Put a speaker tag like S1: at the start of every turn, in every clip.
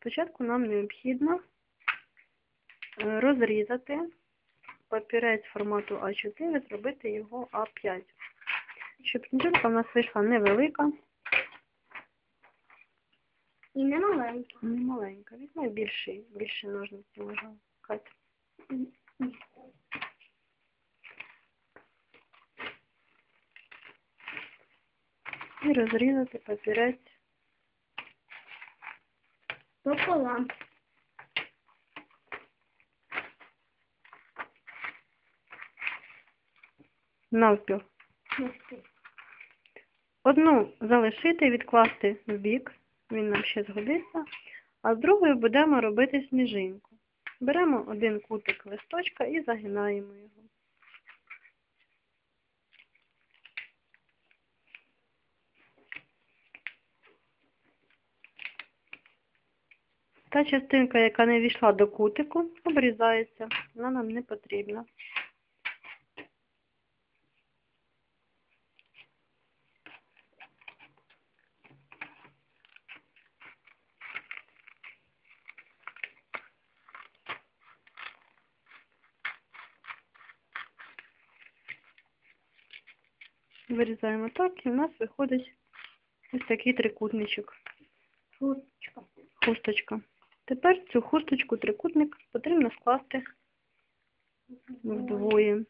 S1: Спочатку нам необхідно е, розрізати папірець формату А4, зробити його А5. Щоб книжинка в нас вийшла невелика,
S2: І не маленька.
S1: не маленька. Візьми більший, більші ножниці можна. Катя. І розрізати папірець
S2: Пополам.
S1: навпіл. Одну залишити, відкласти в бік, він нам ще згодиться, а з другою будемо робити сніжинку. Беремо один кутик листочка і загинаємо його. Та частинка, яка не війшла до кутику, обрізається, вона нам не потрібна. Вирізаємо так, і в нас виходить ось такий трикутничок,
S2: Хусточка.
S1: хусточка. Тепер цю хусточку трикутник потрібно скласти вдвоє.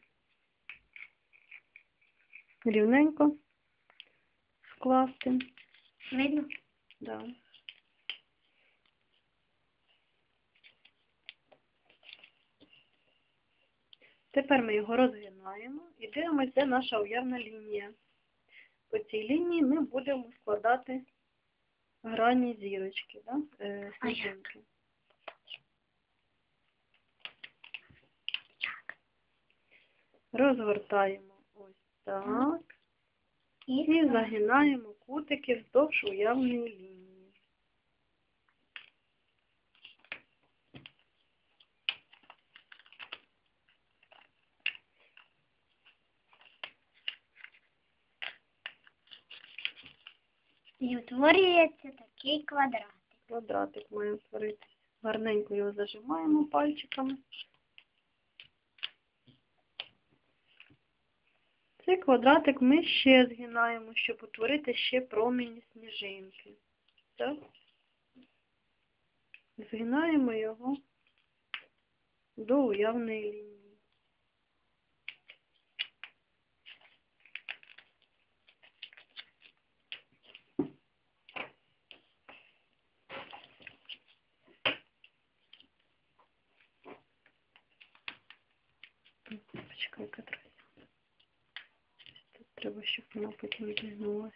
S1: Рівненько скласти.
S2: Видно?
S1: Да. Тепер ми його розгинаємо і дивимося, де наша уявна лінія. По цій лінії ми будемо складати грані зірочки, да? е,
S2: А як?
S1: Розгортаємо ось так. І загинаємо кутики вздовж уявної лінії.
S2: І утворюється такий квадрат.
S1: Квадратик має утворитися. Гарненько його зажимаємо пальчиками. Цей квадратик ми ще згинаємо, щоб утворити ще промені сніжинки. Так? Згинаємо його до уявної лінії. Катруся. Тут треба, щоб вона потім зігнулася.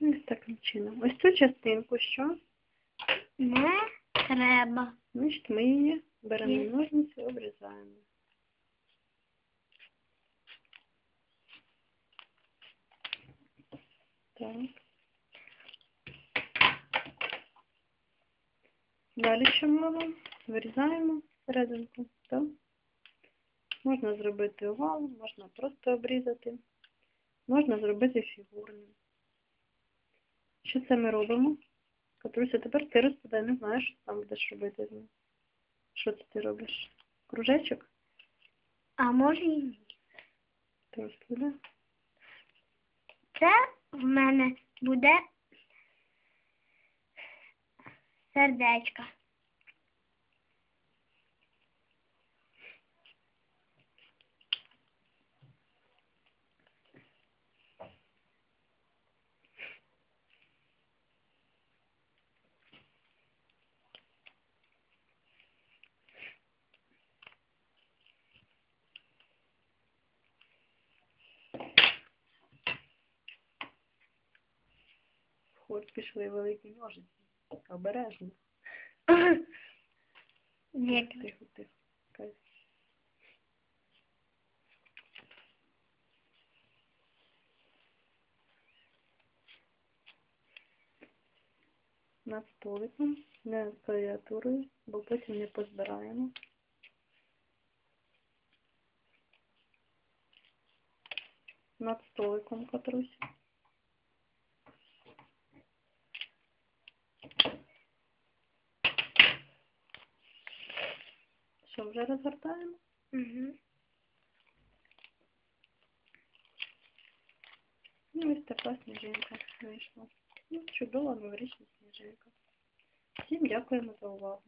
S1: Ось таким чином. Ось цю частинку, що?
S2: Не треба.
S1: Значить, ми її беремо ножниці, обрізаємо. Так. Далі що ми робимо? Вирізаємо серединку. Так. Можна зробити овал, можна просто обрізати, можна зробити фігурним. Що це ми робимо? Катруся, тепер ти розповідай, не знаєш, що там будеш робити з ним. Що це ти робиш? Кружечок?
S2: А може і ні.
S1: Ти розповідай.
S2: Це в мене буде сердечко.
S1: От пішли великі ножиці. Обережно.
S2: Як
S1: Тихо, тихо. Над столиком, не над клавіатурою, бо потім не позбираємо. Над столиком, Катруся. Що, вже розгортаємо?
S2: Угу.
S1: Ну, ось така сніжинка вийшла. Ну, чудова новорічна сніжинка. Всім дякуємо за увагу.